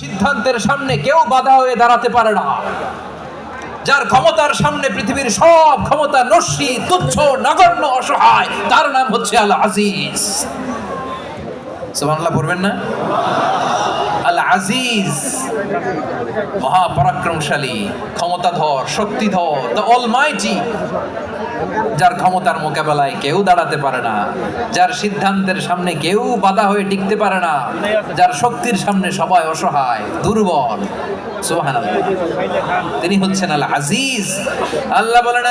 সিদ্ধান্তের সামনে কেউ বাধা হয়ে দাঁড়াতে পারে না। যার ক্ষমতার সামনে পৃথিবীর সব ক্ষমতা নস্যি, তুচ্ছ, নগণ্য, অসহায়, তার নাম হচ্ছে আল আজিজ সুবহানাল্লাহ, পড়বেন না? আল আজিজ মহাপরাক্রমশালী, ক্ষমতাধর, শক্তিধর দ্য অলমাইটি যার ক্ষমতার মোকাবেলায় কেউ দাঁড়াতে পারে না, যার সিদ্ধান্তের সামনে কেউ বাধা হয়ে টিকতে পারে না, যার শক্তির সামনে সবাই অসহায়, দুর্বল। তিনি হচ্ছেন আল আজিজ আল্লাহ বলেন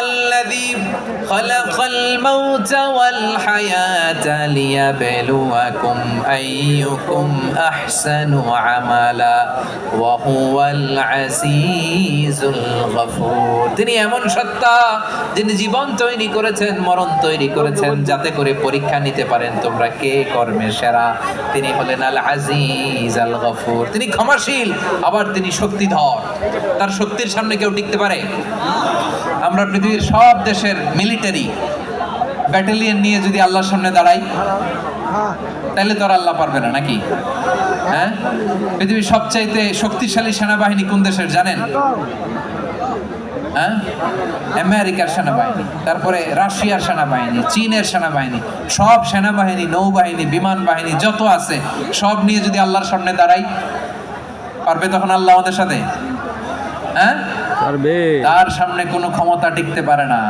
তিনি এমন সত্তা যিনি জীবন তৈরি করেছেন, মরণ তৈরি করেছেন, যাতে করে পরীক্ষা নিতে পারেন তোমরা কে কর্মে সেরা। তিনি হলেন আল আজিজ আল গফুর তিনি ক্ষমাশীল, আবার তিনি শক্তিধর। তার শক্তির সামনে কেউ টিকতে পারে? আমরা পৃথিবীর সব দেশের মিলিটারি ব্যাটালিয়ন নিয়ে যদি আল্লাহর সামনে দাঁড়াই তাহলে তো আর আল্লাহ পারবে না, নাকি? হ্যাঁ? পৃথিবীর সবচাইতে শক্তিশালী সেনাবাহিনী কোন দেশের, জানেন? হ্যাঁ? আমেরিকার সেনাবাহিনী তারপরে রাশিয়ার সেনাবাহিনী চীনের সেনাবাহিনী সব সেনাবাহিনী নৌবাহিনী বিমান বাহিনী যত আছে সব নিয়ে যদি আল্লাহর সামনে দাঁড়াই পারবে তখন আল্লাহ আমাদের সাথে? হ্যাঁ? পারবে। তার সামনে কোনো ক্ষমতা টিকতে পারে না।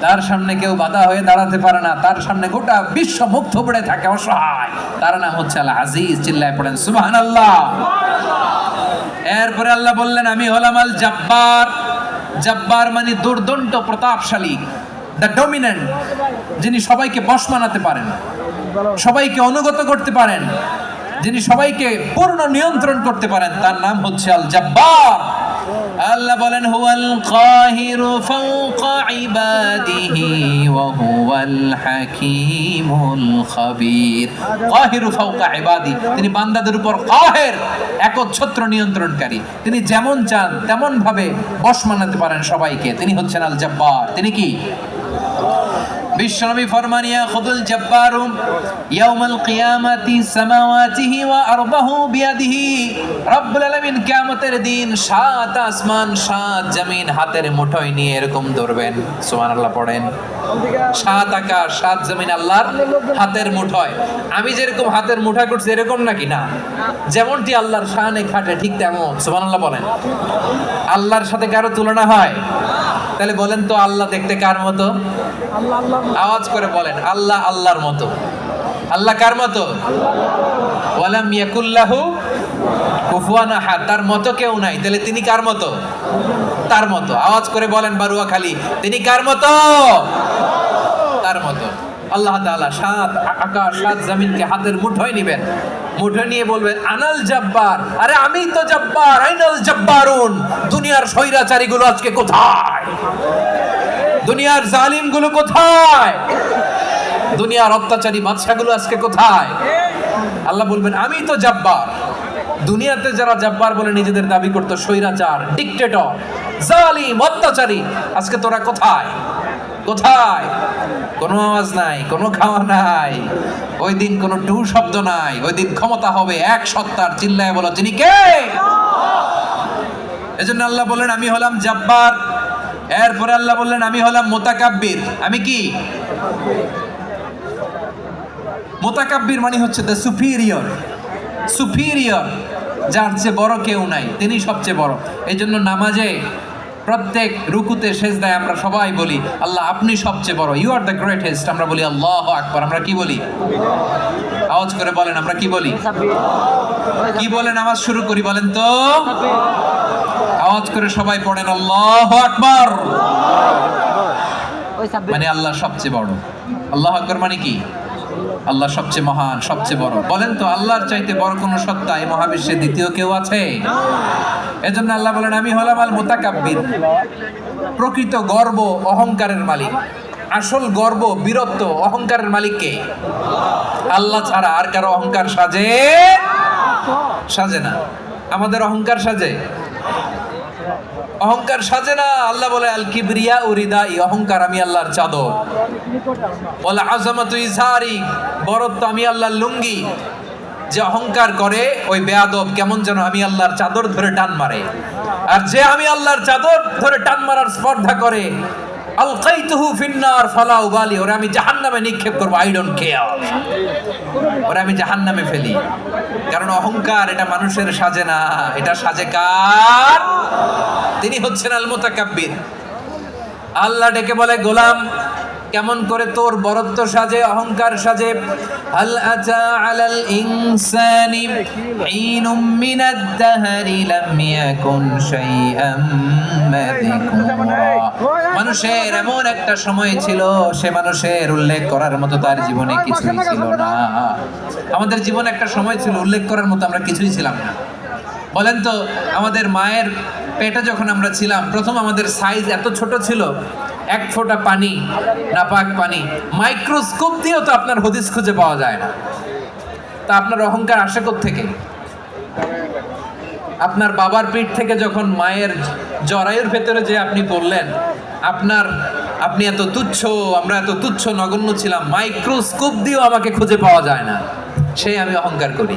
তার সামনে কেউ বাধা হয়ে দাঁড়াতে পারে না। তার সামনে গোটা বিশ্ব মুগ্ধ পড়ে থাকে অসহায়। তার নাম হচ্ছে আল্লাহ আজিজ চিল্লায় পড়েন সুবহান আল্লাহ এরপরে আল্লাহ বললেন আমি হলাম আল জাব্বার জাব্বার মানে দুর্দণ্ড প্রতাপশালী দ্য ডমিনেন্ট যিনি সবাইকে বশ মানাতে পারেন, সবাইকে অনুগত করতে পারেন, যিনি সবাইকে পূর্ণ নিয়ন্ত্রণ করতে পারেন, তার নাম হচ্ছে আল জাব্বার আল্লাহ বলেন, হুয়াল কাহিরু ফাওকা ইবাদিহি ওয়া হুয়াল হাকীমুল খাবীর। কাহিরু ফাওকা ইবাদি, তিনি বান্দাদের উপর কাহের, একচ্ছত্র নিয়ন্ত্রণকারী। তিনি যেমন চান তেমন ভাবে বশ মানাতে পারেন সবাইকে। তিনি হচ্ছেন আল জাব্বার তিনি কি? বিশ্বনবী ফরমানিয়া, খুদুল জাব্বারু ইয়াউমাল কিয়ামাতি সামাওয়াতিহি ওয়া আরবাহু বিয়াদিহি। রব্বুল আলামিন কিয়ামতের দিন সাত আসমান, সাত জমিন হাতের মুঠোয় নিয়ে এরকম ধরবেন। সুবহানাল্লাহ পড়েন। সাত আকাশ, সাত জমিন আল্লাহর হাতের মুঠোয়। আমি যেরকম হাতের মুঠা করছি এরকম নাকি? না। যেমনটি আল্লাহর শানে খাটে ঠিক তেমন। সুবহানাল্লাহ বলেন আল্লাহর সাথে কারও তুলনা হয়? তাহলে বলেন তো আল্লাহ দেখতে কার মতো? আওয়াজ করে বলেন আল্লাহ আল্লাহর মতো। আল্লাহ কার মতো? ওয়ালাম ইয়াকুল্লাহু কুফুয়ান আহাদ। তার মতো কেউ নাই। তাহলে তিনি কার মতো? তার মতো। আওয়াজ করে বলেন বারুয়া খালি তিনি কার মতো? তার মতো। আল্লাহ তাআলা সাত আকাশ সাত জমিনকে হাতের মুঠোয় নিবেন। মুঠোয় নিয়ে বলবেন, আনাল জব্বার। আরে আমি তো জব্বার, আইনাল জব্বারুন। দুনিয়ার স্বৈরাচারীগুলো আজকে কোথায়? দুনিয়ার জালিমগুলো কোথায়? দুনিয়ার অত্যাচারী বাদশাগুলো আজকে কোথায়? আল্লাহ বলবেন আমি তো জব্বার। দুনিয়াতে যারা জব্বার বলে নিজেদের দাবি করতো, স্বৈরাচার ডিকটেটর জালিম, অত্যাচারী, আজকে তোরা কোথায়? কোথায়? কোনো আওয়াজ নাই, কোনো খাওয়া নাই। ওই দিন কোনো টু শব্দ নাই। ওই দিন ক্ষমতা হবে এক সত্তার। চিল্লায় বলো তিনি কে? এজন্য আল্লাহ বললেন, আমি হলাম জাব্বার। এরপরে আল্লাহ বললেন, আমি হলাম মোতাকাব্বির। আমি কি? মোতাকাব্বির মানে হচ্ছে দ্য সুপিরিয়র সুপিরিয়র যার চেয়ে বড় কেউ নাই। তিনি সবচেয়ে বড়। এই জন্য নামাজে প্রত্যেক রুকুতে শেষ দেয় আমরা সবাই বলি আল্লাহ আপনি সবচেয়ে বড়। ইউ আর দ্য গ্রেটেস্ট আমরা বলি আল্লাহ আকবর। আমরা কি বলি? আওয়াজ করে বলেন আমরা কি বলি? কি বলেন নামাজ শুরু করি বলেন তো। আওয়াজ করে সবাই পড়েন আল্লাহ আকবর। মানে আল্লাহ সবচেয়ে বড়। আল্লাহ আকবর মানে কি? আল্লাহ সবচেয়ে মহান, সবচেয়ে বড়। বলেন তো, আল্লাহর চাইতে বড় কোনো সত্তা এই মহাবিশ্বে দ্বিতীয় কেউ আছে? এজন্য আল্লাহ বলেন, আমি হলাম আল মোতাকাব্বির প্রকৃত গর্ব, অহংকারের মালিক। আসল গর্ব, বীরত্ব, অহংকারের মালিককে আল্লাহ ছাড়া আর কারও অহংকার সাজে সাজে না। আমাদের অহংকার সাজে? অহংকার সাজে না। আল্লাহ বলে আল কিবরিয়া উরিদা ই অহংকার আমি আল্লাহর চাদর। বলে, আজমাতু ইজহারি বরত্ব আমি আল্লাহর লুঙ্গি। যে অহংকার করে, ওই বেয়াদব কেমন যেন আমি আল্লাহর চাদর ধরে টান মারে। আর যে আমি আল্লাহর চাদর ধরে টান মারার স্পর্ধা করে আলকাইতুহু ফিন্নার, ফালা উবালি। ওরে আমি জাহান্নামে নিক্ষেপ করব আই ডোন্ট কেয়ার ওরে আমি জাহান্নামে ফেলি। কারণ অহংকার, এটা মানুষের সাজে না। এটা সাজে কার? তিনি হচ্ছেন আল মুতাকাব্বির আল্লাহ ডেকে বলে, গোলাম কেমন করে তোর বরত্ব সাজে, অহংকার সাজে? আতা আলাল ইনসানি হিনুম মিনাদ লাম ইয়াকুন শাইআম মানুষের এমন একটা সময় ছিল, সে মানুষের উল্লেখ করার মতো তার জীবনে কিছুই ছিল না। আমাদের জীবনে একটা সময় ছিল, উল্লেখ করার মতো আমরা কিছুই ছিলাম না। বলেন তো, আমাদের মায়ের পেটে যখন আমরা ছিলাম, প্রথম আমাদের সাইজ এত ছোট ছিল এক ফোঁটা পানি, নাপাক পানি মাইক্রোস্কোপ দিয়েও তো আপনার হদিস খুঁজে পাওয়া যায় না। তা আপনার অহংকার আসে থেকে আপনার বাবার পিঠ থেকে যখন মায়ের জরায়ুর ভেতরে যে আপনি বললেন আপনার, আপনি এত তুচ্ছ, আমরা এত তুচ্ছ নগণ্য ছিলাম মাইক্রোস্কোপ দিয়েও আমাকে খুঁজে পাওয়া যায় না। সেই আমি অহংকার করি।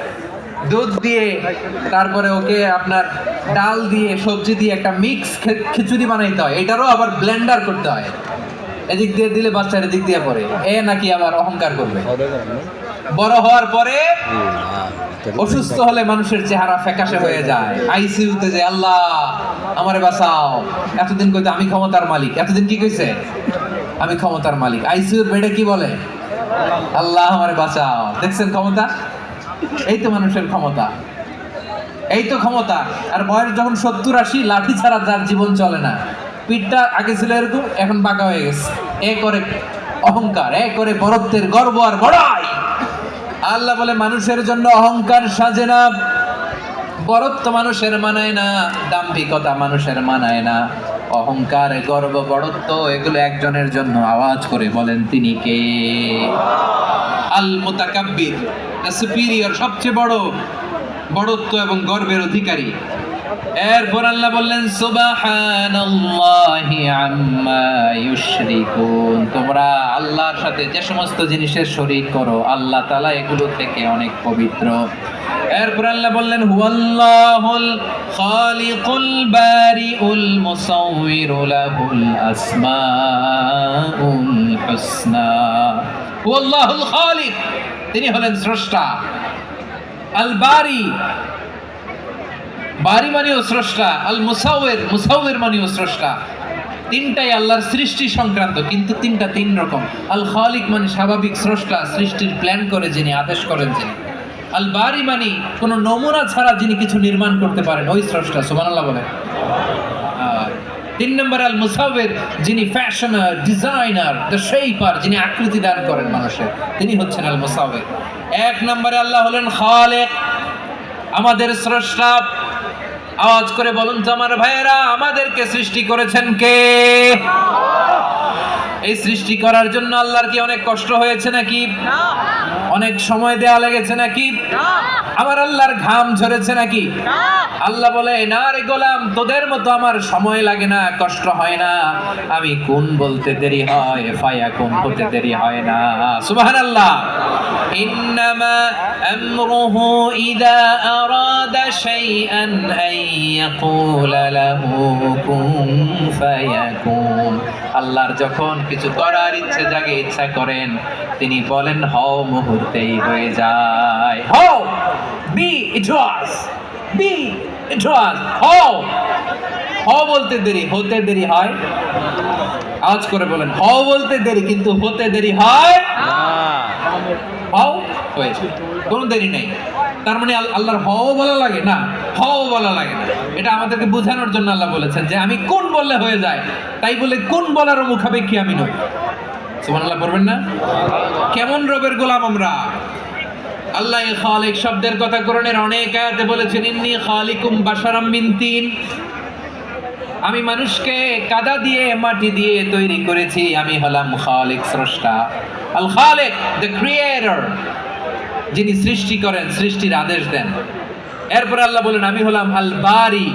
দুধ দিয়ে, তারপরে ওকে আপনার ডাল দিয়ে, সবজি দিয়ে একটা মিক্স খিচুড়ি বানাইতে হয়। এটারও আবার ব্লেন্ডার করতে হয়। এদিক দিয়ে দিলে বাচ্চার এদিক দিয়ে পড়ে। এ নাকি আবার অহংকার করবে। বড় হওয়ার পরে অসুস্থ হলে মানুষের চেহারা ফ্যাকাশে হয়ে যায়। আইসিইউতে যে, আল্লাহ, আমারে বাঁচাও। এতদিন কইতে আমি ক্ষমতার মালিক। এতদিন কি কইছে? আমি ক্ষমতার মালিক। আইসিইউর বেডে কি বলে? আল্লাহ, আমারে বাঁচাও। দেখছেন ক্ষমতা? এই তো মানুষের ক্ষমতা। এই তো ক্ষমতা। আর বয়স যখন সত্তর আশি, লাঠি ছাড়া যার জীবন চলে না। পিঠটা আগে ছিল এরকম, এখন বাঁকা হয়ে গেছে। এ করে অহংকার, এ করে বরত্বের গর্ব আর বড়াই। আল্লাহ বলে, মানুষের জন্য অহংকার সাজে না। বরত্ব মানুষের মানায় না, দাম্ভিকতা মানুষের মানায় না। অহংকার, গর্ব বড়ত্ব এগুলো একজনের জন্য আওয়াজ করে বলেন তিনি কে? আল মুতাকাব্বির সুপিরিয়র, সবচেয়ে বড় বড়ত্ব এবং গর্বের অধিকারী। এরপর আল্লাহ বললেন, সুবহানাল্লাহি আম্মা ইউশরিকুন। তোমরা আল্লাহর সাথে যে সমস্ত জিনিসের শরীক করো, আল্লাহ তাআলা এগুলো থেকে অনেক পবিত্র। এরপর আল্লাহ বললেন, হুয়াল্লাহুল খালিকুল বারিউল মুসাউবিরু লাহুল আসমাউল হুসনা। হুয়াল্লাহুল খালিক! তিনি হলেন স্রষ্টা। আল বারি বারি মানেও স্রষ্টা আল মুসাউয়ের মুসাউয়ের মানেও স্রষ্টা। তিনটাই আল্লাহর সৃষ্টি সংক্রান্ত, কিন্তু তিনটা তিন রকম। আল খালিক মানে স্বাভাবিক স্রষ্টা, সৃষ্টির প্ল্যান করে যিনি, আদেশ করেন যিনি। আল বারি মানে কোনো নমুনা ছাড়া যিনি কিছু নির্মাণ করতে পারেন, ওই স্রষ্টা, সুবহানাল্লাহ বলেন। তিন নম্বর আল মুসাফের যিনি ফ্যাশনার, ডিজাইনার, দ্য শেপার যিনি আকৃতি দান করেন মানুষের, তিনি হচ্ছেন আল মুসাফের এক নম্বরে আল্লাহ হলেন খালেক, আমাদের স্রষ্টা। আওয়াজ করে বলুন তো আমার ভাইয়েরা, আমাদেরকে সৃষ্টি করেছেন কে? এই সৃষ্টি করার জন্য আল্লাহর কি অনেক কষ্ট হয়েছে নাকি? অনেক সময় দেয়া লেগেছে নাকি? আমার আল্লাহর ঘাম ঝরেছে নাকি? আল্লাহ বলে না রে গোলাম, তোদের মতো আমার সময় লাগে না, কষ্ট হয় না। আমি কোন বলতে দেরি হয়, ফায়া কোন হতে দেরি হয় না। সুবহানাল্লাহ। ইন্নামা আমরুহু ইদা আরাদা শাইআন আন ইয়াকুলা লাহু কুন ফায়াকুন। আল্লাহর যখন কিছু করার ইচ্ছে জাগে ইচ্ছা করেন। তিনি বলেন হও মুহূর্তেই হয়ে যায়। হও বি ইট ওয়াজ বি ইট ওয়াজ হও। হও বলতে দেরি হতে দেরি হয়। আওয়াজ করে বলেন হও বলতে দেরি কিন্তু হতে দেরি হয় হও হয়েছে। কোনো দেরি নেই। তার মানে আল- আল্লাহর হও বলা লাগে না, হও বলা লাগে না। এটা আমাদেরকে বোঝানোর জন্য আল্লাহ বলেছেন যে আমি কোন বললে হয়ে যায়, তাই বলে কোন বলারও মুখাপেক্ষী আমি নই। সুবহানাল্লাহ, পড়বেন না? কেমন রবের গোলাম আমরা? আল্লাহ খালিক শব্দের কথা কোরআনের অনেক আয়াতে বলেছেন, ইন্নি খালিকুম বাশারাম মিন তিন। আমি মানুষকে কাদা দিয়ে, মাটি দিয়ে তৈরি করেছি, আমি হলাম খালিক স্রষ্টা। আল খালিক দ্য ক্রিয়েটর যিনি সৃষ্টি করেন, সৃষ্টির আদেশ দেন। এরপরে আল্লাহ বলেন, আমি হলাম আল বারি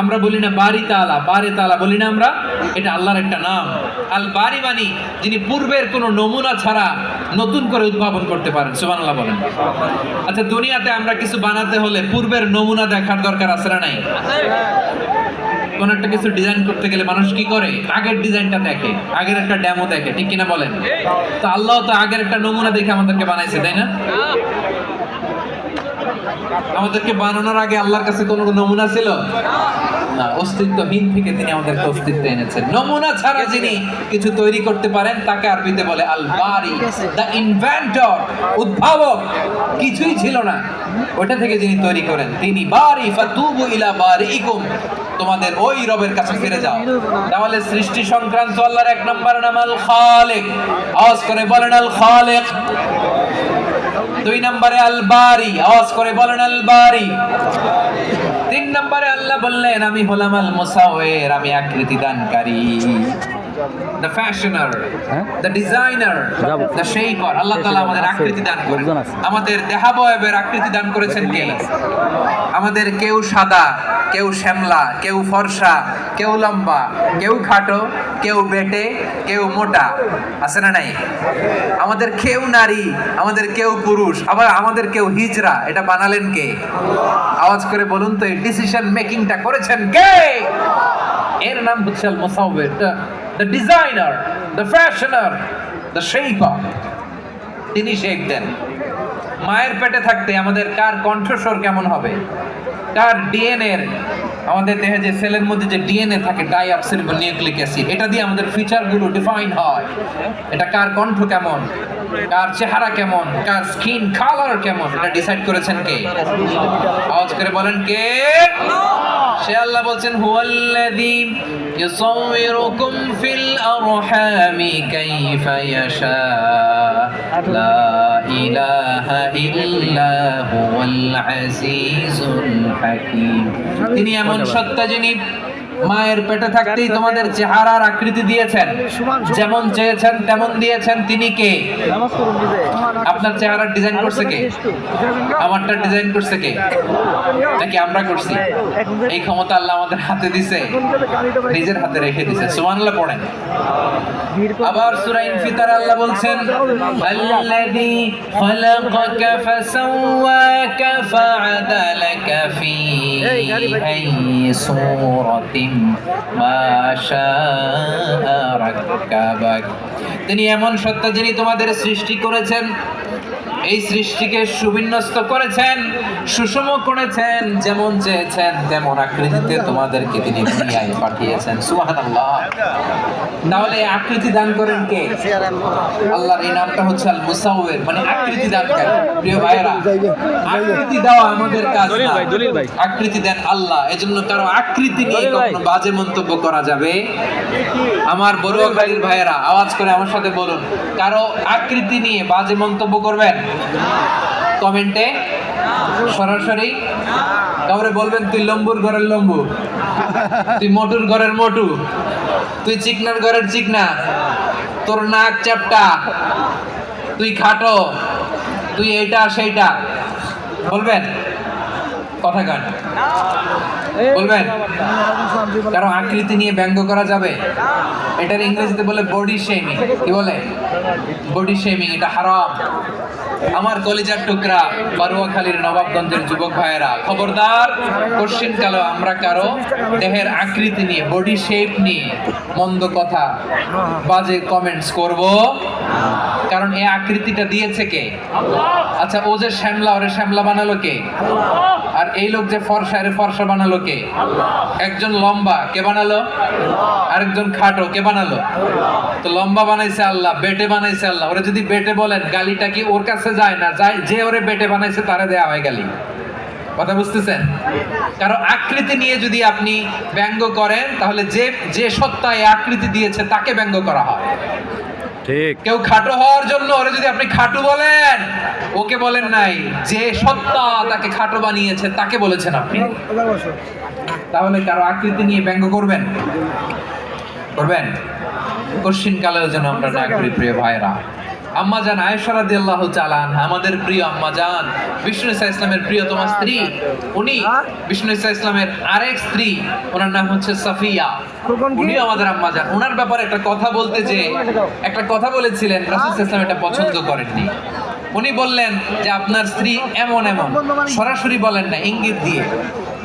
আমরা বলি না বারি তালা বারে তালা বলি না আমরা, এটা আল্লাহর একটা নাম। আল বারি মানি যিনি পূর্বের কোনো নমুনা ছাড়া নতুন করে উদ্ভাবন করতে পারেন, সুবহানাল্লাহ বলেন। আচ্ছা দুনিয়াতে আমরা কিছু বানাতে হলে পূর্বের নমুনা দেখার দরকার আছে না নাই? কোন একটা কিছু ডিজাইন করতে গেলে মানুষ কি করে? আগের ডিজাইনটা দেখে, আগের একটা ডেমো দেখে, ঠিক কিনা বলেন? তো আল্লাহ তো আগের একটা নমুনা দেখে আমাদেরকে বানাইছে, তাই না? আমাদেরকে বানানোর আগে আল্লাহর কাছে কোনো নমুনা ছিল? না, অস্তিত্বহীন থেকে তিনি আমাদেরকে অস্তিত্ব এনেছেন। নমুনা ছাড়া যিনি কিছু তৈরি করতে পারেন, তাকে আরবিতে বলে আল বারি দ্য ইনভেন্টর, উদ্ভাবক। কিছুই ছিল না। ওটা থেকে যিনি তৈরি করেন, তিনি, বারি, ফাতুবু ইলা বারিকুম তোমাদের ওই রবের কাছে ফিরে যাও। তাহলে সৃষ্টি সংক্রান্ত আল্লাহর এক নম্বর নাম আল খালেক। আওয়াজ করে বলেন আল খালেক। দুই নম্বরে আল বারি। আওয়াজ করে বলেন আল বারি। তিন নম্বরে আল্লাহ বললেন আমি হলাম আল মুসাওয়ের আমি আকৃতি দানকারী the fashioner the designer. The shaper আল্লাহ তাআলা আমাদের আকৃতি দান করেন। আমাদের দেহাবয়বের আকৃতি দান করেছেন কে? আমাদের কেউ সাদা কেউ শ্যামলা কেউ ফর্সা কেউ লম্বা কেউ খাটো কেউ বেটে কেউ মোটা। আছে না নাই? আমাদের কেউ নারী আমাদের কেউ পুরুষ আবার আমাদের কেউ হিজরা। এটা বানালেন কে? আওয়াজ করে বলুন তো এই ডিসিশন মেকিংটা করেছেন কে? এর নাম হচ্ছে মুসাউবির the designer the fashioner the shaper তিনি শেখ দেন। মায়ের পেটে থাকতে আমাদের কার কণ্ঠস্বর কেমন হবে? কার ডিএনএ আমাদের দেহে যে সেলের মধ্যে যে ডিএনএ থাকে ডাইঅক্সিরিবল নিউক্লিক অ্যাসিড এটা দিয়ে আমাদের ফিচারগুলো ডিফাইন হয়। এটা কার কণ্ঠ কেমন? কার চেহারা কেমন? কার স্কিন কালার কেমন? এটা ডিসাইড করেছেন কে? আওয়াজ করে বলেন কে? সে আল্লাহ বলছেন হুয়াল্লাযী ইউসাউইরুকুম ফিল আরহামি কাইফা ইয়াশা লা ইলাহা ইল্লা হুয়াল আজিজুল হাকীম। তিনি এমন সত্তা যিনি মায়ের পেটে থাকতেই তোমাদের চেহারার আকৃতি দিয়েছেন। যেমন চেয়েছেন তেমন দিয়েছেন। তিনি কে? আপনার চেহারার ডিজাইন করছে কে? আমারটা ডিজাইন করছে কে? নাকি আমরা করছি? এই ক্ষমতা আল্লাহ আমাদের হাতে দিছে। নিজের হাতে রেখে দিছে। সুবহানাল্লাহ পড়েন। আবার সূরা ইনফিতার আল্লাহ বলছেন আল্লাযী খালাকাকা ফাসাওয়াকা ফাআদালাকা ফি আইয়ি সূরাতিন তিনি এমন সত্তা যিনি তোমাদের সৃষ্টি করেছেন। এই সৃষ্টিকে সুবিন্যস্ত করেছেন সুষম করেছেন যেমন চেয়েছেন তেমন আকৃতিতে তোমাদেরকে তিনি দুনিয়ায় পাঠিয়েছেন। সুবহানাল্লাহ। তাহলে এই আকৃতি দান করেন কে? আল্লাহর এই নামটা হচ্ছে আল মুসাউয়ের মানে আকৃতি দানকারী প্রিয় ভাইয়েরা আকৃতি দেওয়া আমাদের কাজ না। আকৃতি দেন আল্লাহ। এজন্য কারও আকৃতি নিয়ে কখনো বাজে মন্তব্য করা যাবে? আমার বড়ুয়াখালীর ভাইয়েরা আওয়াজ করে আমার সাথে বলুন। কারও আকৃতি নিয়ে বাজে মন্তব্য করবেন? কমেন্টে সরাসরি কাউরে বলবেন, তুই লম্বুর ঘরের লম্বু, তুই মটুর ঘরের মটু, তুই চিকনার ঘরের চিকনা, তোর নাক চাপটা তুই খাটো, তুই এইটা, সেইটা। বলবেন? কথা গান বলবেন? কারও আকৃতি নিয়ে ব্যঙ্গ করা যাবে? এটার ইংরেজিতে বলে বডি শেমিং কি বলে? বডি শেমিং এটা হারাম। আমার কলিজার টুকরা বারুয়াখালীর নবাবগঞ্জের যুবক ভাইয়েরা, খবরদার, কোশ্চিন কালো, আমরা কারও দেহের আকৃতি নিয়ে বডি শেপ নিয়ে মন্দ কথা বাজে কমেন্টস করব। কারণ এই আকৃতিটা দিয়েছে কে? আচ্ছা ও যে শ্যামলা, ওরে শ্যামলা বানালো কে? আর এই লোক যে ফর্সা, এর ফর্সা বানালো কে? একজন লম্বা, কে বানালো? আরেকজন খাটো, কে বানালো? তো লম্বা বানাইছে আল্লাহ, বেটে বানাইছে আল্লাহ। ওরা যদি বেটে বলেন, গালিটা কি ওর কাছে যায় না যায় যে ওরে বেটে বানাইছে তারে দেয়া হয় গালি। কথা বুঝতেছেন? কারও আকৃতি নিয়ে যদি আপনি ব্যঙ্গ করেন তাহলে যে যে সত্তা এই আকৃতি দিয়েছে তাকে ব্যঙ্গ করা হয়। ঠিক। কেউ খাটো হওয়ার জন্য ওরে যদি আপনি খাটু বলেন ওকে বলেন নাই যে সত্তা তাকে খাটো বানিয়েছে তাকে বলেছেন আপনি। তাহলে কারও আকৃতি নিয়ে ব্যঙ্গ করবেন? করবেন? কশিন কালেও যেন আমরা না করি প্রিয় ভাইরা আম্মা জান আয়েশা রাদিয়াল্লাহু তাআলা আনহা আমাদের প্রিয় আম্মা জান বিষ্ণু ইসা ইসলামের প্রিয়তমা স্ত্রী। উনি বিষ্ণু ইসা ইসলামের আরেক স্ত্রী ওনার নাম হচ্ছে সাফিয়া। উনি আমাদের আম্মা জান। ওনার ব্যাপারে একটা কথা বলতে যে একটা কথা বলেছিলেন রাসূল ইসলাম এটা পছন্দ করেননি। উনি বললেন যে আপনার স্ত্রী এমন এমন। সরাসরি বলেন না ইঙ্গিত দিয়ে।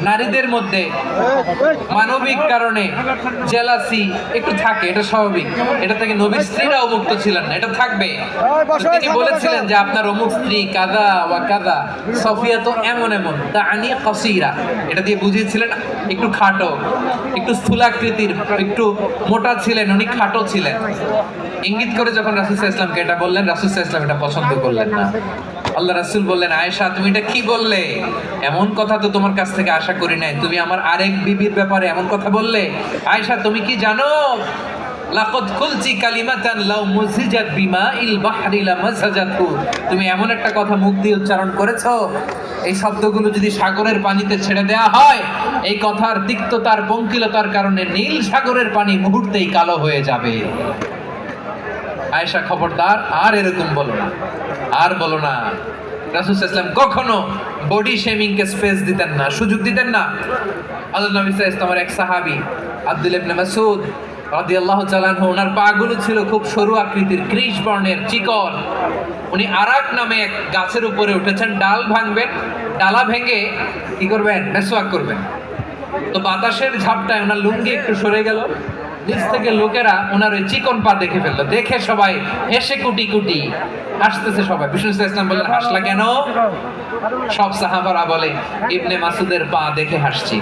নারীদের মধ্যে মানবিক কারণে জেলাসি একটু থাকে এটা স্বাভাবিক। এটা থেকে নবীর স্ত্রীরাও মুক্ত ছিলেন না এটা থাকবে। তিনি বলেছিলেন যে আপনার অমুক স্ত্রী কাদা ওয়া কাদা সফিয়া তো এমন এমন তা আনি কসিরা। এটা দিয়ে বুঝিয়েছিলেন একটু খাটো একটু স্থূলাকৃতির একটু মোটা ছিলেন উনি খাটো ছিলেন। ইঙ্গিত করে যখন রাসুল ইসলামকে এটা বললেন রাসুল ইসলাম এটা পছন্দ করলেন না। আল্লাহ রাসুল বললেন, আয়েশা, তুমি এটা কি বললে? এমন কথা তো তোমার কাছ থেকে আশা করি নাই। তুমি আমার আরেক বিবির ব্যাপারে এমন কথা বললে? আয়েশা, তুমি কি জানো? লাকদ কুলচি কালিমাতান লাউ মুজিজাত বিমা ইল বাহরি লা তুমি এমন একটা কথা মুখ দিয়ে উচ্চারণ করেছ? এই শব্দগুলো যদি সাগরের পানিতে ছেড়ে দেওয়া হয়, এই কথার তিক্ততার পঙ্কিলতার কারণে নীল সাগরের পানি মুহূর্তেই কালো হয়ে যাবে। আয়েশা খবরদার, আর এরকম বলো না। আর বলো না। রাসুল ইসলাম কখনো বডি শেমিং কে স্পেস দিতেন না, সুযোগ দিতেন না। আল্লাহ নবী ইসলামের এক সাহাবী, আব্দুল ইবনে মাসউদ রাদিয়াল্লাহু আনহু, ওনার পাগুলো ছিল খুব সরু আকৃতির ক্রিশ বর্ণের চিকন। উনি আরাক নামে এক গাছের উপরে উঠেছেন, ডাল ভাঙবেন, ডালা ভেঙে কি করবেন? মেসওয়াক করবেন। তো বাতাসের ঝাপটায় ওনার লুঙ্গি একটু সরে গেল। নিচ থেকে লোকেরা ওনার ওই চিকন পা দেখে ফেলল। দেখে সবাই হেসে কুটি কুটি হাসতেছে সবাই। বিষ্ণু ইসলাম বললেন, হাসলা কেন? সব সাহাবারা বলে, ইবনে মাসুদের পা দেখে হাসছি।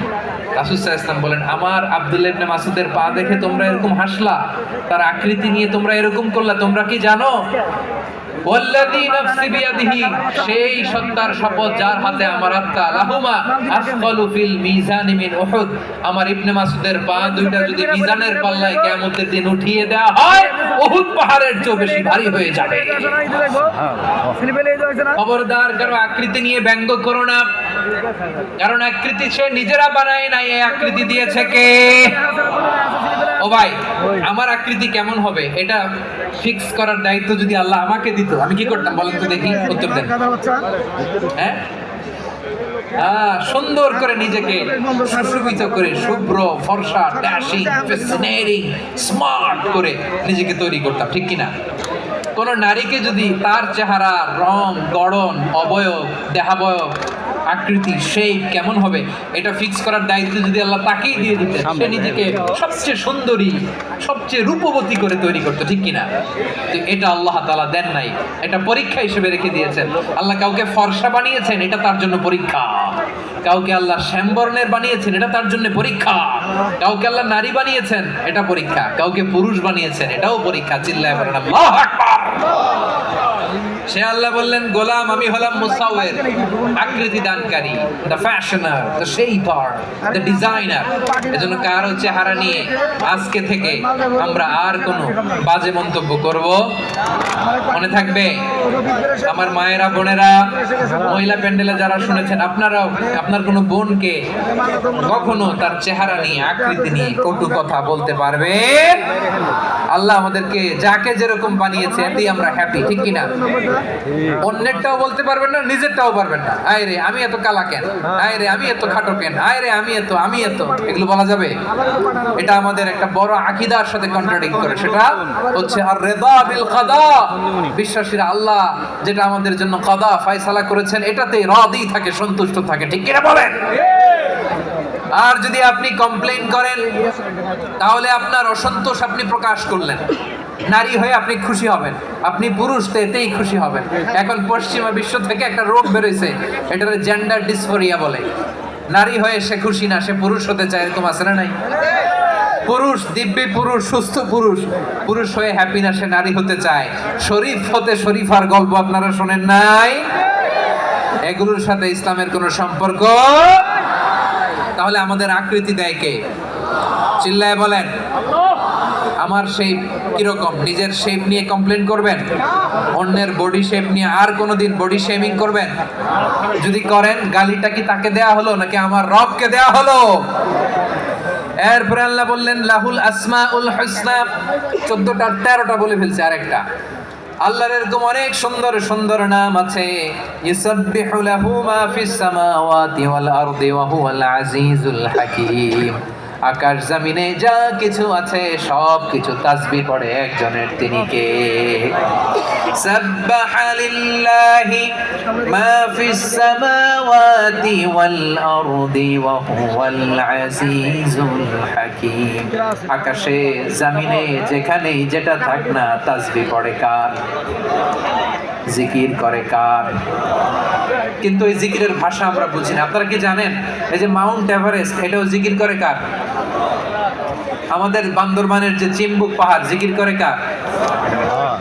রাসুসাহ ইসলাম বলেন, আমার আব্দুল ইবনে মাসুদের পা দেখে তোমরা এরকম হাসলা? তার আকৃতি নিয়ে তোমরা এরকম করলা, তোমরা কি জানো? সেই সত্তার শপথ যার হাতে আমার আত্মা আমার পা যদি মিজানের পাল্লায় দিন উঠিয়ে হয় পাহাড়ের চেয়ে বেশি ভারী হয়ে যাবে। খবরদার আকৃতি নিয়ে ব্যঙ্গ করো না। কারণ আকৃতি সে নিজেরা বানায় নাই, এই আকৃতি দিয়েছে কে? ও ভাই, আমার আকৃতি কেমন হবে? এটা ফিক্স করার দায়িত্ব যদি আল্লাহ আমাকে দিত, আমি কি করতাম বলেন তো দেখি, উত্তর দেন। হ্যাঁ? সুন্দর করে নিজেকে সুশোভিত করে, শুভ্র, ফর্সা ড্যাশিং ফ্যাসিনেটিং স্মার্ট করে নিজেকে তৈরি করতাম, ঠিক কিনা? কোন নারীকে যদি তার চেহারা রং, গড়ন, অবয়ব, দেহাবয়ব আকৃতি সেই কেমন হবে এটা ফিক্স করার দায়িত্ব যদি আল্লাহ তাকেই দিয়ে দিতেন সে নিজেকে সবচেয়ে সুন্দরী সবচেয়ে রূপবতী করে তৈরি করতো ঠিক কিনা? তো এটা আল্লাহ তাআলা দেন নাই এটা পরীক্ষা হিসেবে রেখে দিয়েছেন। আল্লাহ কাউকে ফর্সা বানিয়েছেন এটা তার জন্য পরীক্ষা। কাউকে আল্লাহ শ্যামবর্ণের বানিয়েছেন এটা তার জন্য পরীক্ষা। কাউকে আল্লাহ নারী বানিয়েছেন এটা পরীক্ষা। কাউকে পুরুষ বানিয়েছেন এটাও পরীক্ষা। চিল্লায় বলেন আল্লাহু আকবার! সে আল্লাহ বললেন, গোলাম, আমি হলাম মুসাওয়ের আকৃতি দানকারী the fashioner the shaper the designer এজন্য কারও চেহারা নিয়ে আজকে থেকে আমরা আর কোনো বাজে মন্তব্য করব? মনে থাকবে, আমার মায়েরা, বোনেরা, মহিলা প্যান্ডেলে যারা শুনেছেন, আপনারাও, আপনার কোনো বোনকে কখনো তার চেহারা নিয়ে, আকৃতি নিয়ে কটু কথা বলতে পারবেন? আল্লাহ আমাদেরকে যাকে যেরকম বানিয়েছে, এতেই আমরা হ্যাপি ঠিক কিনা? অন্যেরটাও বলতে পারবেন না নিজেরটাও পারবেন না। আয় রে আমি এত কালা কেন? আয় রে আমি এত খাটো কেন? আয় রে আমি এত আমি এত। এগুলো বলা যাবে? এটা আমাদের একটা বড় আকিদার সাথে কন্ট্রাডিক্ট করে। সেটা হচ্ছে আর রেদা বিল কাদা বিশ্বাসীরা আল্লাহ যেটা আমাদের জন্য কাদা ফায়সালা করেছেন এটাতে রাদি থাকে সন্তুষ্ট থাকে। ঠিক কিনা বলেন? আর যদি আপনি কমপ্লেন করেন তাহলে আপনার অসন্তোষ আপনি প্রকাশ করলেন। নারী হয়ে আপনি খুশি হবেন। আপনি পুরুষ তো এতেই খুশি হবেন। এখন পশ্চিমা বিশ্ব থেকে একটা রোগ বেরোইছে। এটা জেন্ডার ডিসফোরিয়া বলে। নারী হয়ে সে খুশি না, সে পুরুষ হতে চায়, এরকম আছে না নাই? পুরুষ, দিব্যি পুরুষ, সুস্থ পুরুষ। পুরুষ হয়ে হ্যাপি না, সে নারী হতে চায়। শরীফ হতে শরীফার গল্প আপনারা শোনেন নাই? এগুলোর সাথে ইসলামের কোনো সম্পর্ক? তাহলে আমাদের আকৃতি দেয় কে? চিল্লায় বলেন। আমার শেপ কীরকম? নিজের শেপ নিয়ে কমপ্লেন করবেন? অন্যের বডি শেপ নিয়ে আর কোনোদিন বডি শেমিং করবেন? যদি করেন, গালিটা কি তাকে দেয়া হলো নাকি আমার রবকে দেয়া হলো? এরপরে আল্লাহ বললেন, লাহুল আসমা উল হুসনা। চোদ্দটা, তেরোটা বলে ফেলছে আরেকটা। আল্লাহর এরকম অনেক সুন্দর সুন্দর নাম আছে। ইউসাব্বিহু লাহু মা ফিস সামাওয়াতি ওয়াল আরদি ওয়া হুয়াল আজিজুল হাকীম। আকাশ জমিনে যা কিছু আছে, সব কিছু তাসবিহ পড়ে একজনের তিনি কে? সাব্বাহা মা ফিস সামাওয়াতি ওয়াল আরদি ওয়া হুয়াল আজিজুল হাকীম। আকাশে, জমিনে, যেখানেই যেটা থাক না তাসবিহ পড়ে কার? জিকির করে কার? কিন্তু এই জিকিরের ভাষা আমরা বুঝি না। আপনারা কি জানেন? এই যে মাউন্ট এভারেস্ট, এটাও জিকির করে কার? আমাদের বান্দরবানের যে চিম্বুক পাহাড় জিকির করে কার?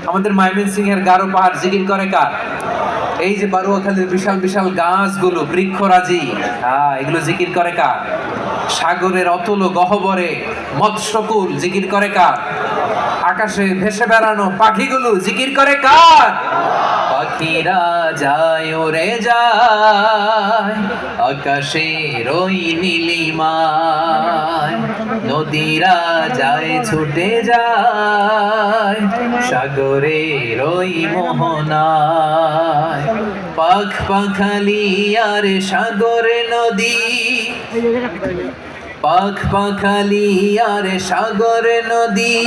আমাদের মাইমিন সিং এর গারো পাহাড় জিকির করে কার? এই যে বারুয়াখালীর বিশাল বিশাল গাছগুলো বৃক্ষরাজি হ্যাঁ এগুলো জিকির করে কার? সাগরের অতুল গহবরে মৎস্যকুল জিকির করে কার? আকাশে ভেসে বেড়ানো পাখিগুলো জিকির করে কার? পাখিরা যায়, ওরে যায়। আকাশে রই নীলিমায় নদীরা যায়, ছুটে যায়। সাগরে রই মোহনায় পাখ পাখালি আর সাগরে নদী। পাখ পাখালি আর সাগর নদী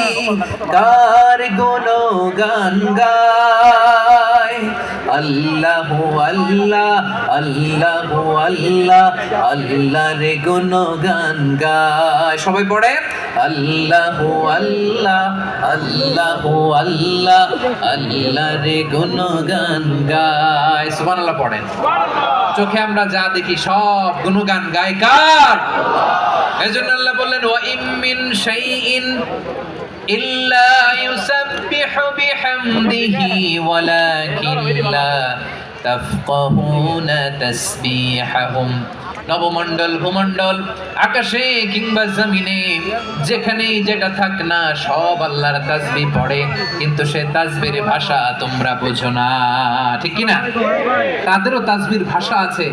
কার গুণ গান গায়। আল্লাহ আল্লাহ আল্লাহ আল্লাহ আল্লাহ রে গুণ গান গায়। সবাই পড়ে? আল্লাহ আল্লাহ আল্লাহ আল্লাহ আল্লাহ রে গুণ গান গায়। সুবহানাল্লাহ পড়েন। চোখে আমরা যা দেখি সব গুণগান গায় কার এজন্য আল্লাহ বললেন, ওয়া ইম মিন শাইইন ইল্লা ইউসাব্বিহু বিহামদিহি ওয়ালাকিন লা তাফকাহুনা তাসবিহাহুম নবমণ্ডল, ভূমণ্ডল, আকাশে কিংবা জমিনে যেখানেই যেটা থাক না, সব আল্লাহর তাসবি পড়ে। কিন্তু সে তাসবির ভাষা তোমরা বোঝো না। ঠিক কি না? তাদেরও তাসবির ভাষা আছে।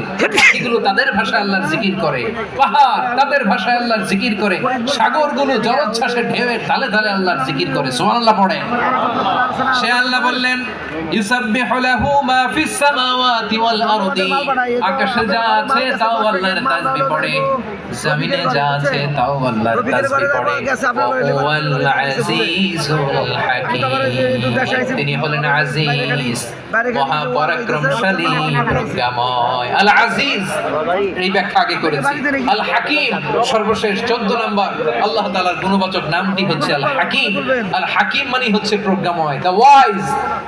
এগুলো তাদের ভাষা আল্লাহর জিকির করে। পাহাড়, তাদের ভাষায় আল্লাহর জিকির করে। সাগরগুলো জলোচ্ছ্বাসে ঢেউয়ের তালে তালে আল্লাহর জিকির করে। সুবহানাল্লাহ পড়ে সে আল্লাহ বললেন, ইউসাব্বিহু লাহু মা ফিস সামাওয়াতি ওয়াল আরদি। আকাশে যা আছে তাও আল্লাহর তাসবিহ পড়ে জমিনে যা আছে তাও আল্লাহর তাসবিহ পড়ে ওয়াল আজিজুল হাকীম। তিনি হলেন আজিজ মহা পরাক্রমশালী প্রজ্ঞাময়। আল আজিজ এই ব্যাখ্যা আগে করেছি। আল হাকিম সর্বশেষ 14 নম্বর। আল্লাহ তাআলার গুণবাচক নামটি হচ্ছে আল হাকিম। আল হাকিম মানে হচ্ছে প্রজ্ঞাময়। The wise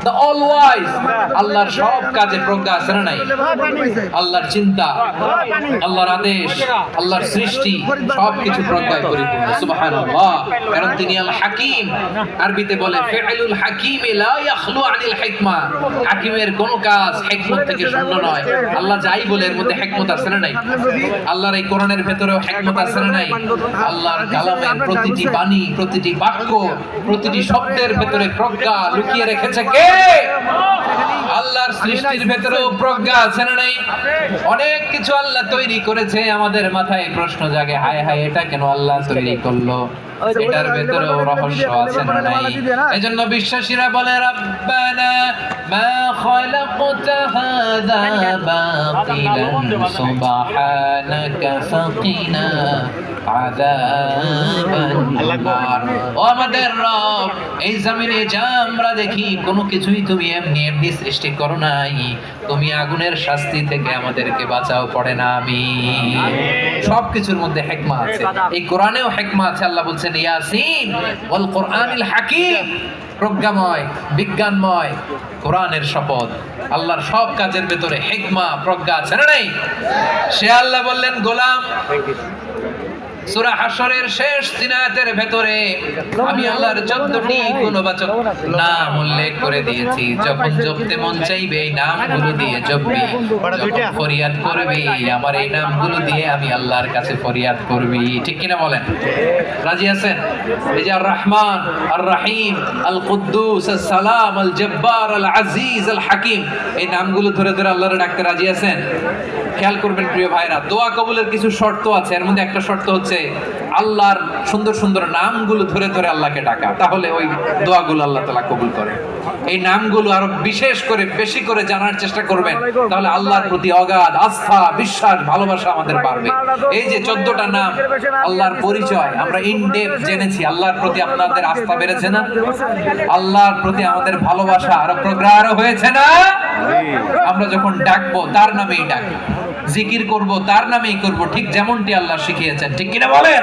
the all wise আল্লাহর সব কাজে প্রজ্ঞা আছে না নাই? আল্লাহর চিন্তা। আল্লাহর আদেশ, আল্লাহর সৃষ্টি সবকিছু প্রজ্ঞায় পরিপূর্ণ, সুবহানাল্লাহ। কারণ তিনি আল হাকিম আরবিতে বলে হাকিম লা আনিল হিকমা। হাকিমের কোন কাজ হিকমত থেকে শূন্য নয়। আল্লাহ যাই বলে, এর মধ্যে হিকমত আছে না নাই? আল্লাহর এই কোরআনের হিকমত আছে না নাই? আল্লাহর কালামের প্রতিটি বাণী, প্রতিটি বাক্য, প্রতিটি শব্দের ভেতরে প্রজ্ঞা লুকিয়ে রেখেছে কে? আল্লাহর সৃষ্টির ভেতরেও প্রজ্ঞা আছে না নাই? অনেক কিছু আল্লাহ তৈরি করেছে আমাদের মাথায় প্রশ্ন জাগে হায় হায় এটা কেন আল্লাহ তৈরি করল? এটার ভেতরেও রহস্য আছে না নাই? এজন্য বিশ্বাসীরা বলে রব্বানা মা খালাকতা হাযা বাতিলান সুবহানাকা ফাকিনা আযাবান নার ও আমাদের রব এই জমিনে যা আমরা দেখি কোনো কিছুই তুমি এমনি এমনি সৃষ্টি করো নাই। তুমি আগুনের শাস্তি থেকে আমাদেরকে বাঁচাও পড়ে না আমি। সব কিছুর মধ্যে হেকমা আছে। এই কোরআনেও হেকমা আছে আল্লাহ বলছেন ইয়াসিন ওয়াল কোরআনিল হাকিম। প্রজ্ঞাময় বিজ্ঞানময় কোরআনের শপথ। আল্লাহর সব কাজের ভেতরে হেকমা প্রজ্ঞা আছে না নাই? সে আল্লাহ বললেন গোলাম সূরা হাশরের শেষ দিনাতের ভেতরে আমি আল্লাহর চোদ্দটি গুণবাচক নাম উল্লেখ করে দিয়েছি যখন জপতে মন চাইবে এই নামগুলো দিয়ে জপবি ফরিয়াদ করবি আমার এই নামগুলো দিয়ে আমি আল্লাহর কাছে ফরিয়াদ করবি। ঠিক কিনা বলেন? রাজি আছেন? এই যে আর রহমান আর রাহিম আল কুদ্দুস আল সালাম আল জব্বার আল আজিজ আল হাকিম এই নামগুলো ধরে ধরে আল্লাহর ডাকতে রাজি আছেন? খেয়াল করবেন প্রিয় ভাইরা দোয়া কবুলের কিছু শর্ত আছে। এর মধ্যে একটা শর্ত হচ্ছে আল্লাহর সুন্দর সুন্দর নামগুলো ধরে ধরে আল্লাহকে ডাকা। তাহলে ওই দোয়াগুলো আল্লাহ তালা কবুল করে। এই নামগুলো আরও বিশেষ করে, বেশি করে জানার চেষ্টা করবেন, তাহলে আল্লাহর প্রতি অগাধ আস্থা, বিশ্বাস, ভালোবাসা আমাদের বাড়বে। এই যে চোদ্দটা নাম, আল্লাহর পরিচয়, আমরা ইনডেপ জেনেছি, আল্লাহর প্রতি আপনাদের আস্থা বেড়েছে না? আল্লাহর প্রতি আমাদের ভালোবাসা আরও প্রগাঢ় হয়েছে না? আমরা যখন ডাকবো, তার নামেই ডাকবো জিকির করব, তার নামেই করব, ঠিক যেমনটি আল্লাহ শিখিয়েছেন। ঠিক কিনা বলেন?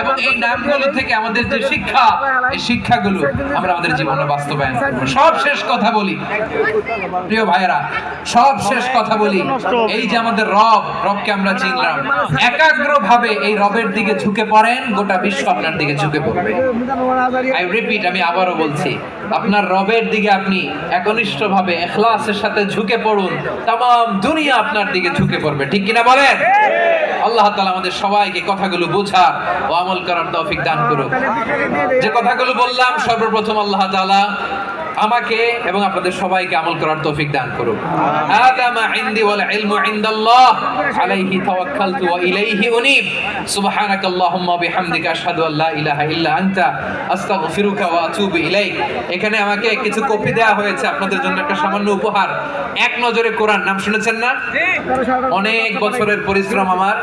এবং এই নামগুলো থেকে আমাদের যে শিক্ষা, এই শিক্ষাগুলো আমরা আমাদের জীবনে বাস্তবায়ন করব। সব শেষ কথা বলি। প্রিয় ভাইয়েরা, সব শেষ কথা বলি। এই যে আমাদের রব, রবকে আমরা চিনলাম। একাগ্র ভাবে এই রবের দিকে ঝুঁকে পড়েন, গোটা বিশ্ব আপনার দিকে ঝুঁকে পড়বে। আই রিপিট আমি আবারও বলছি আপনার রবের দিকে আপনি একনিষ্ঠ ভাবে এখলাসের সাথে ঝুঁকে পড়ুন। তাম দুনিয়া আপনার দিকে ঝুঁকে পড়বে। ঠিক কিনা বলেন? আল্লাহ তালা আমাদের সবাইকে কথাগুলো বোঝা ও আমল করার তৌফিক দান করুক। যে কথাগুলো বললাম, সর্বপ্রথম আল্লাহ তাআলা আমাকে এবং আপনাদের সবাইকে আমল করার তৌফিক দান করুক। হাদা মা ইনদি ওয়াল ইলমু ইনদাল্লাহ। আলাইহি তাওয়াক্কালতু ওয়া ইলাইহি উনীব। সুবহানাক আল্লাহুম্মা বিহামদিকা আশহাদু আল্লা ইলাহা ইল্লা আনতা। আস্তাগফিরুকা ওয়া আতুবু ইলাইক। এখানে আমাকে কিছু কপি দেওয়া হয়েছে। আপনাদের জন্য একটা সামান্য উপহার। এক নজরে কোরআন। নাম শুনেছেন না? অনেক বছরের পরিশ্রম আমার।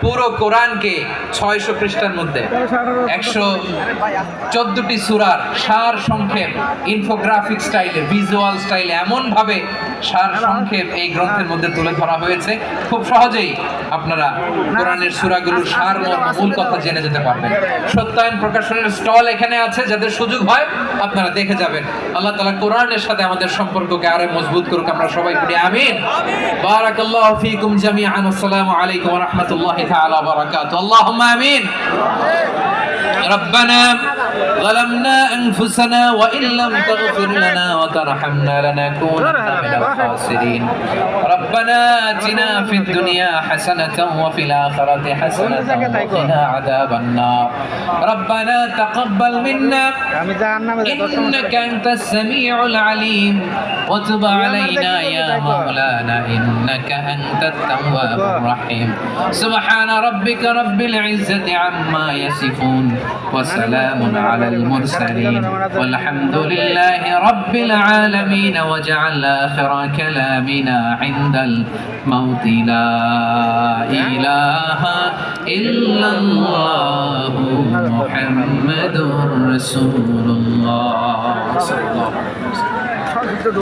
পুরো কোরআনকে ছয়শো পৃষ্ঠার মধ্যে। একশো চোদ্দটি সুরার সার সংক্ষেপ। ইনফোগ্রাফিক স্টাইলে ভিজুয়াল স্টাইলে এমন ভাবে সার সংক্ষেপ এই গ্রন্থের মধ্যে তুলে ধরা হয়েছে খুব সহজেই আপনারা কোরআনের সুরাগুলোর সার মর্ম, মূল কথা জেনে যেতে পারবেন সত্যায়ন প্রকাশনের স্টল এখানে আছে যাদের সুযোগ হয় আপনারা দেখে যাবেন আল্লাহ তাআলা কোরআনের সাথে আমাদের সম্পর্ককে আরো মজবুত করুক আমরা সবাই পড়ি আমিন বারাকাল্লাহু ফীকুম জামিআন আসসালামু আলাইকুম ওয়া রাহমাতুল্লাহি তাআলা ওয়া বারাকাতুহু আল্লাহুম্মা আমিন ربنا ظلمنا أنفسنا وإن لم تغفر لنا وترحمنا لنكونن من الخاسرين. ربنا آتنا في الدنيا حسنة وفي الآخرة حسنة وقنا عذاب النار. ربنا تقبل منا. إنك أنت السميع العليم. وتب علينا يا مولانا. إنك أنت التواب الرحيم. سبحان ربك رب العزة عما يصفون. وسلام على المرسلين والحمد لله رب العالمين وجعل آخر كلامنا عند الموت. لا إله إلا الله محمد رسول الله. صلى الله عليه وسلم